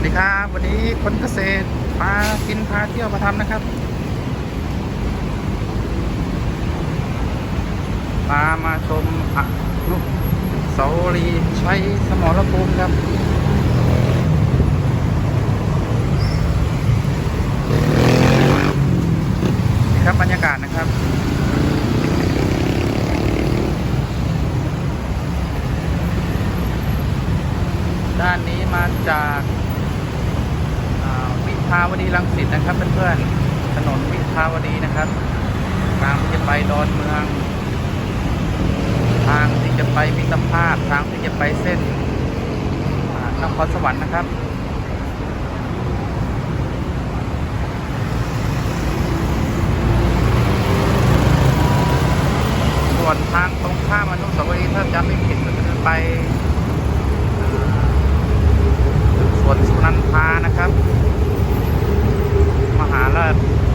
วัสดีครับ วันนี้คนเกษตรพากินพาเที่ยวมาทำนะครับพามาชมอนุสาวรีย์ชัยสมรภูมิครับนี่ครับบรรยากาศนะครับด้านนี้มาจาก ภาวดีรังสิตนะครับเพื่อนๆถนนวิภาวดีนะครับทางที่จะไปดอนเมือง ทางที่จะไปมิตรภาพทางที่จะไปเส้นนครสวรรค์นะครับส่วนทางตรงข้ามอนุสาวรีย์ถ้าจำไม่ผิดก็คือไปสวนสุนันทานะครับ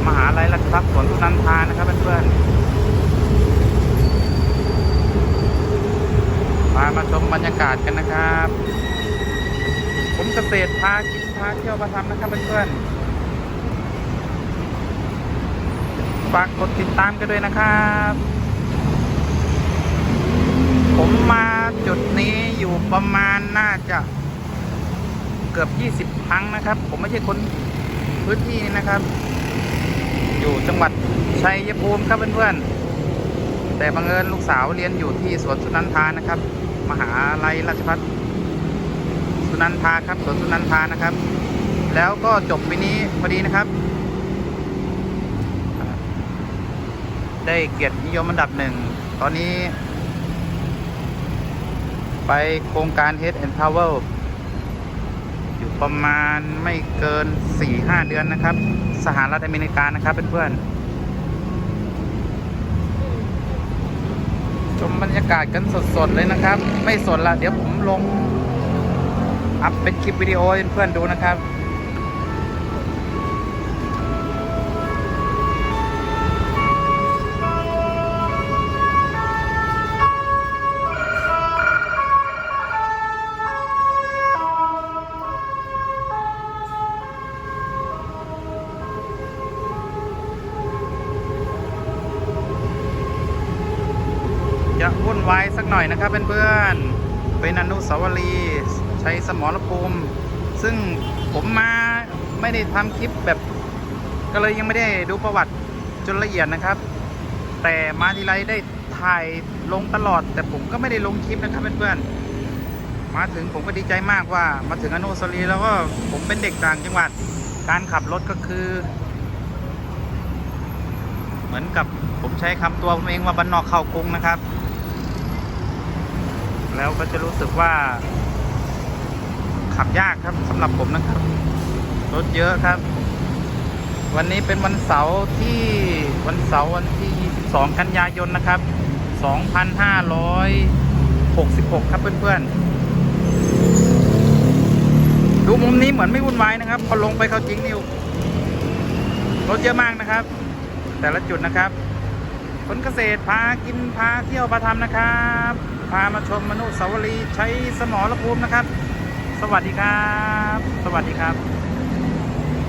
มหาลัยมหาลัยราชภัฏสวนสุนันทานะครับเพื่อนๆพามาชมบรรยากาศกันนะครับ ผมเกษตรพากินพาเที่ยวมาทำนะครับเพื่อนๆฝากกดติดตามกันด้วยนะครับ ผมมาจุดนี้อยู่ประมาณน่าจะเกือบ 20 ครั้งนะครับ ผมไม่ใช่คนพื้นที่นะครับ อยู่จังหวัดชัยภูมิครับเพื่อนๆ แต่บังเอิญลูกสาวเรียนอยู่ที่สวนสุนันทานะครับ มหาลัยราชภัฏสุนันทาครับสวนสุนันทานะครับ แล้วก็จบปีนี้พอดีนะครับ ได้เกียรตินิยมอันดับหนึ่ง ตอนนี้ ไปโครงการ Head and Power อยู่ประมาณไม่เกิน 4-5 เดือนนะครับ สหรัฐอเมริกานะครับเพื่อนๆชมบรรยากาศกันสดๆเลยนะครับ ไม่สดละเดี๋ยวผมลงอัพเป็นคลิปวิดีโอให้เพื่อนๆดูนะครับ จะวุ่นวายสักหน่อยนะครับเพื่อนๆเป็นอนุสาวรีย์ชัยสมรภูมิซึ่งผมมาไม่ได้ทำคลิปแบบ ก็เลยยังไม่ได้ดูประวัติจนละเอียดนะครับ แต่มาทีไรได้ถ่ายลงตลอด แต่ผมก็ไม่ได้ลงคลิปนะครับเพื่อนๆมาถึงผมก็ดีใจมากว่า มาถึงอนุสาวรีย์แล้วก็ผมเป็นเด็กต่างจังหวัดการขับรถก็คือ เหมือนกับผมใช้คำตัวผมเองว่าบ้านนอกเข้ากรุงนะครับ แล้วก็จะรู้สึกว่า ขับยากครับสำหรับผมนะครับ รถเยอะครับ วันนี้เป็นวันเสาร์ที่วันเสาร์วันที่ 22 กันยายนนะครับ 2566 ครับเพื่อนๆ ดูมุมนี้เหมือนไม่วุ่นวายนะครับ พอลงไปเขาจริงนิวรถเยอะมากนะครับ แต่ละจุดนะครับ ผลเกษตรพากินพาเที่ยวพาทำนะครับ พามาชมมนุษย์สาวรีใช้สมอรภูมินะครับ สวัสดีครับ สวัสดีครับ